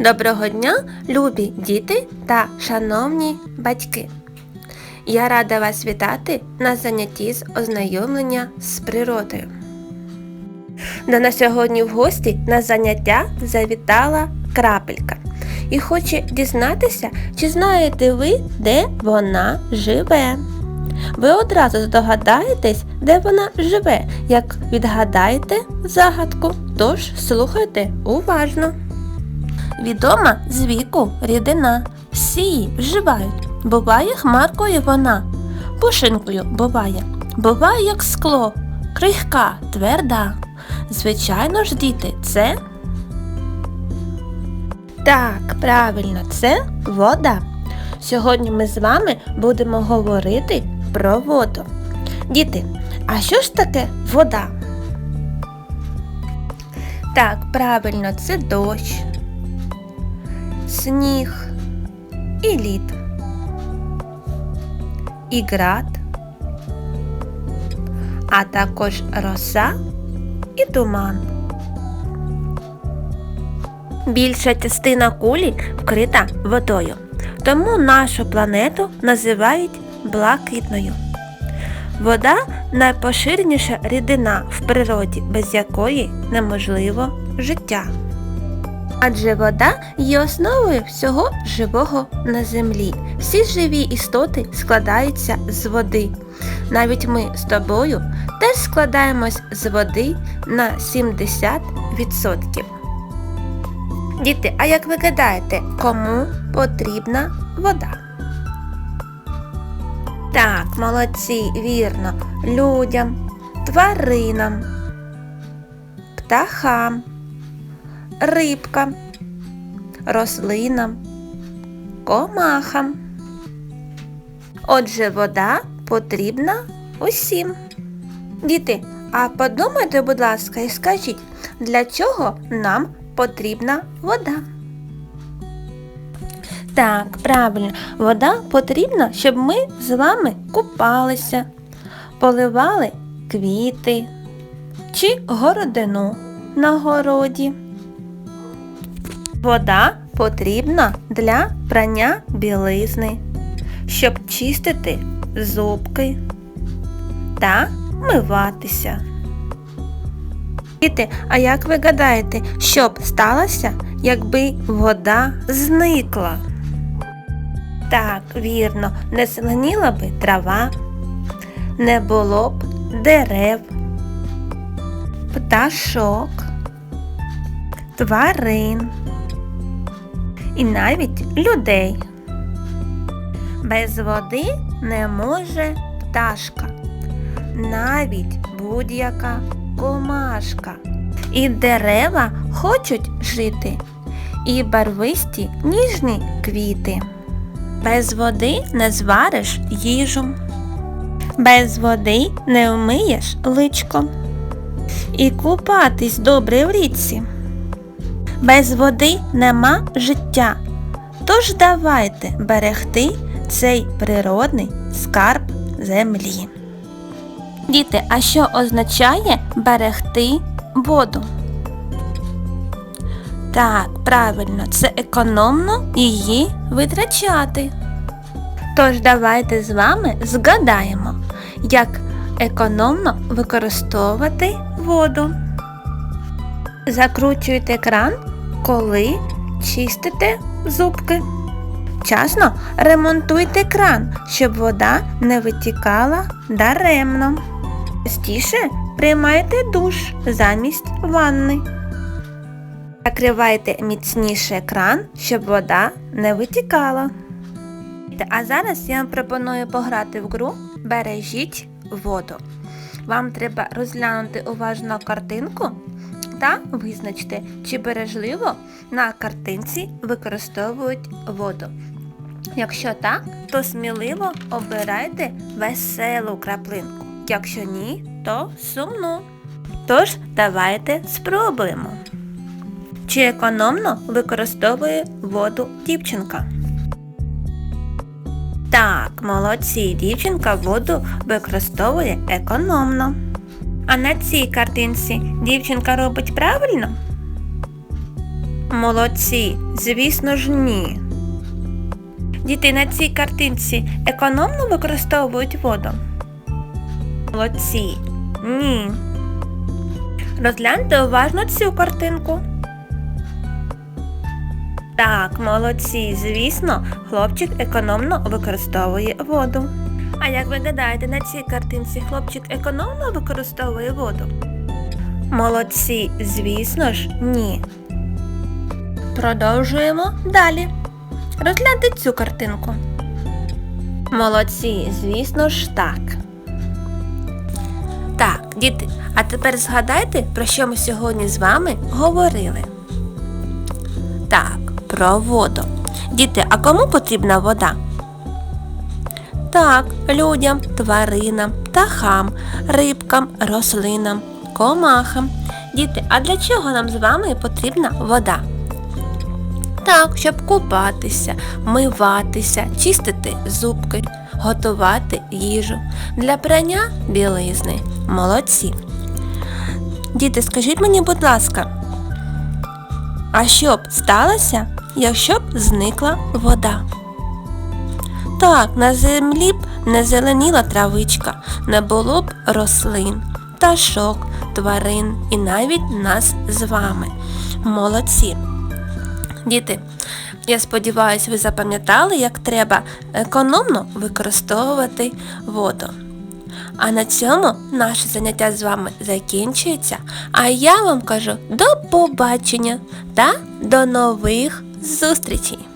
Доброго дня, любі діти та шановні батьки! Я рада вас вітати на занятті з ознайомлення з природою. До нас сьогодні в гості на заняття завітала крапелька і хоче дізнатися, чи знаєте ви, де вона живе. Ви одразу здогадаєтесь, де вона живе, як відгадаєте загадку, тож слухайте уважно. Відома з віку рідина, всі її вживають. Буває хмаркою вона, пушинкою буває, буває як скло, крихка, тверда. Звичайно ж, діти, це. Так, правильно, це вода. Сьогодні ми з вами будемо говорити про воду. Діти, а що ж таке вода? Так, правильно, це дощ, сніг і лід, і град, а також роса і туман. Більша частина кулі вкрита водою, тому нашу планету називають блакитною. Вода найпоширеніша рідина в природі, без якої неможливо життя. Адже вода є основою всього живого на землі. Всі живі істоти складаються з води. Навіть ми з тобою теж складаємось з води на 70%. Діти, а як ви гадаєте, кому потрібна вода? Так, молодці, вірно, людям, тваринам, птахам, рибкам, рослинам, комахам. Отже, вода потрібна усім. Діти, а подумайте, будь ласка, і скажіть, для чого нам потрібна вода? Так, правильно, вода потрібна, щоб ми з вами купалися, поливали квіти чи городину на городі. Вода потрібна для прання білизни, щоб чистити зубки та миватися. Діти, а як ви гадаєте, що б сталося, якби вода зникла? Так, вірно, не зеленіла би трава, не було б дерев, пташок, тварин і навіть людей. Без води не може пташка, навіть будь-яка комашка. І дерева хочуть жити, і барвисті ніжні квіти. Без води не звариш їжу, без води не вмиєш личко. І купатись добре в річці. Без води нема життя. Тож давайте берегти цей природний скарб землі. Діти, а що означає берегти воду? Так, правильно, це економно її витрачати. Тож давайте з вами згадаємо, як економно використовувати воду. Закручуйте кран, коли чистите зубки. Вчасно ремонтуйте кран, щоб вода не витікала даремно. Частіше приймайте душ замість ванни. Закривайте міцніше кран, щоб вода не витікала. А зараз я вам пропоную пограти в гру Бережіть воду. Вам треба розглянути уважно картинку та визначити, чи бережливо на картинці використовують воду. Якщо так, то сміливо обирайте веселу краплинку. Якщо ні, то сумну. Тож давайте спробуємо. Чи економно використовує воду дівчинка? Так, молодці, дівчинка воду використовує економно. А на цій картинці дівчинка робить правильно? Молодці, звісно ж ні. Діти на цій картинці економно використовують воду? Молодці. Ні. Розгляньте уважно цю картинку. Так, молодці, звісно, хлопчик економно використовує воду. А як ви гадаєте, на цій картинці хлопчик економно використовує воду? Молодці, звісно ж, ні. Продовжуємо далі. Розгляньте цю картинку. Молодці, звісно ж, так. Так, діти, а тепер згадайте, про що ми сьогодні з вами говорили. Так, про воду. Діти, а кому потрібна вода? Так, людям, тваринам, птахам, рибкам, рослинам, комахам. Діти, а для чого нам з вами потрібна вода? Так, щоб купатися, миватися, чистити зубки, готувати їжу. Для прання білизни. Молодці. Діти, скажіть мені, будь ласка, а що б сталося, якщо б зникла вода? Так, на землі б не зеленіла травичка, не було б рослин, пташок, тварин і навіть нас з вами. Молодці. Діти, я сподіваюся, ви запам'ятали, як треба економно використовувати воду. А на цьому наше заняття з вами закінчується. А я вам кажу до побачення та до нових зустрічей!